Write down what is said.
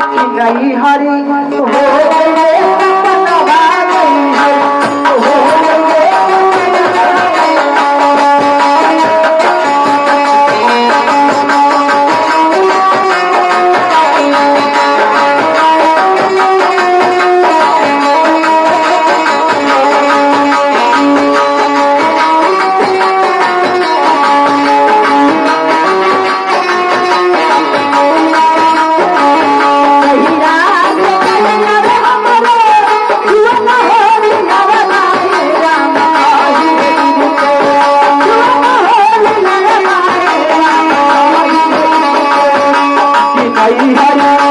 নাই হারি। হরে I'm gonna.